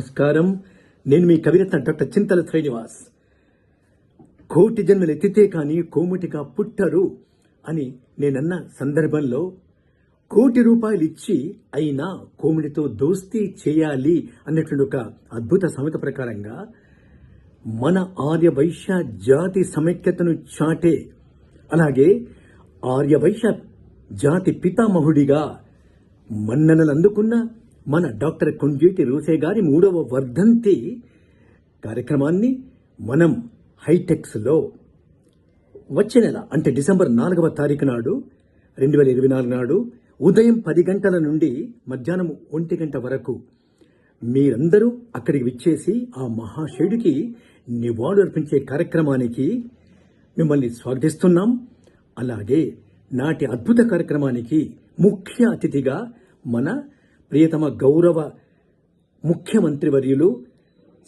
నమస్కారం. నేను మీ కవిరత్న డాక్టర్ చింతల శ్రీనివాస్. కోటి జన్మలు ఎత్తితే కానీ కోమటిగా పుట్టరు అని నేనన్న సందర్భంలో కోటి రూపాయలు ఇచ్చి అయినా కోమిడితో దోస్తీ చేయాలి అన్నటువంటి ఒక అద్భుత సమత ప్రకారంగా మన ఆర్య వైశ్య జాతి సమైక్యతను చాటే. అలాగే ఆర్య వైశ్య జాతి పితామహుడిగా మన్ననలు అందుకున్న మన డాక్టర్ కొంజేటి రోసే గారి మూడవ వర్ధంతి కార్యక్రమాన్ని మనం హైటెక్స్లో వచ్చే నెల అంటే డిసెంబర్ నాలుగవ తారీఖు నాడు రెండు వేల ఇరవై నాలుగు నాడు ఉదయం పది గంటల నుండి మధ్యాహ్నం ఒంటి గంట వరకు మీరందరూ అక్కడికి విచ్చేసి ఆ మహాశయుడికి నివాళులు అర్పించే కార్యక్రమానికి మిమ్మల్ని స్వాగతిస్తున్నాం. అలాగే నాటి అద్భుత కార్యక్రమానికి ముఖ్య అతిథిగా మన ప్రియతమ గౌరవ ముఖ్యమంత్రి వర్యులు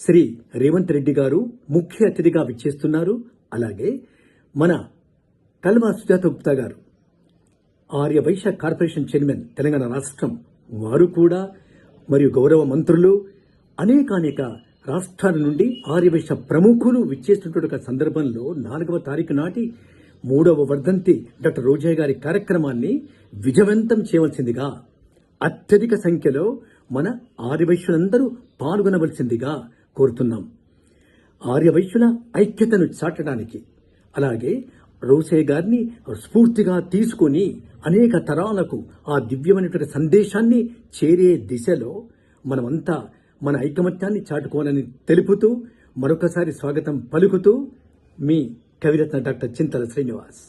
శ్రీ రేవంత్ రెడ్డి గారు ముఖ్య అతిథిగా విచ్చేస్తున్నారు. అలాగే మన కల్మా సుజాత గుప్తా గారు ఆర్యవైశ్య కార్పొరేషన్ చైర్మన్ తెలంగాణ రాష్ట్రం వారు కూడా మరియు గౌరవ మంత్రులు అనేకానేక రాష్ట్రాల నుండి ఆర్యవైశ్య ప్రముఖులు విచ్చేస్తున్నటువంటి సందర్భంలో నాలుగవ తారీఖు నాటి మూడవ వర్ధంతి డాక్టర్ రోజయ్య గారి కార్యక్రమాన్ని విజయవంతం చేయవలసిందిగా అత్యధిక సంఖ్యలో మన ఆర్యవైశ్యులందరూ పాల్గొనవలసిందిగా కోరుతున్నాం. ఆర్యవైశ్యుల ఐక్యతను చాటడానికి అలాగే రోసే గారిని స్ఫూర్తిగా తీసుకొని అనేక తరాలకు ఆ దివ్యమైనటువంటి సందేశాన్ని చేరే దిశలో మనమంతా మన ఐకమత్యాన్ని చాటుకోవాలని తెలుపుతూ మరొకసారి స్వాగతం పలుకుతూ మీ కవిరత్న డాక్టర్ చింతల శ్రీనివాస్.